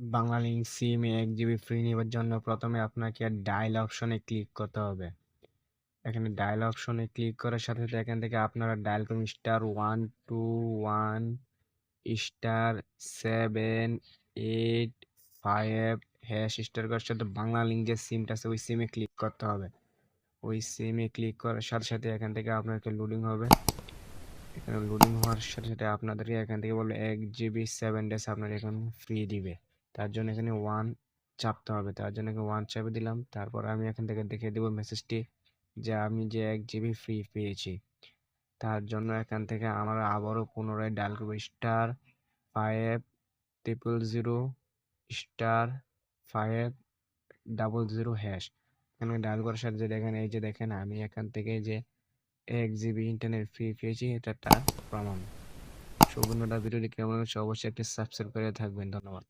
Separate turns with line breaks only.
বাংলালিংক সিমে এক GB free নেবার জন্য প্রথমে আপনাকে ডায়াল অপশনে ক্লিক করতে হবে। এখানে ডায়াল অপশনে ক্লিক করার সাথে সাথে এখান থেকে আপনারা ডায়াল করুন star one two one star seven eight five hash star করার সাথে বাংলা লিঙ্ক যে সিমটা আছে ওই সিমে ক্লিক করতে হবে। ওই সিমে ক্লিক করার সাথে সাথে এখান থেকে আপনাকে লোডিং হবে। এখানে লোডিং হওয়ার সাথে সাথে আপনাদেরকে এখান থেকে বলবে এক জিবি সেভেন ডেজ আপনার এখন ফ্রি দিবে। তার জন্য এখানে ওয়ান চাপতে হবে। তার জন্য এখানে ওয়ান চাপে দিলাম। তারপর আমি এখান থেকে দেখে দেবো মেসেজটি যে আমি যে এক জিবি ফ্রি পেয়েছি। তার জন্য এখান থেকে আমরা আবারও পুনরায় ডায়াল করব। Star five triple zero star five double zero hash এখানে ডায়াল করার সাথে দেখেন, এই যে দেখেন, আমি এখান থেকে যে এক জিবি ইন্টারনেট ফ্রি পেয়েছি, এটা তার প্রমাণ। সম্পূর্ণটা ভিডিওটি কেমন অবশ্যই একটি সাবস্ক্রাইব করে থাকবেন। ধন্যবাদ।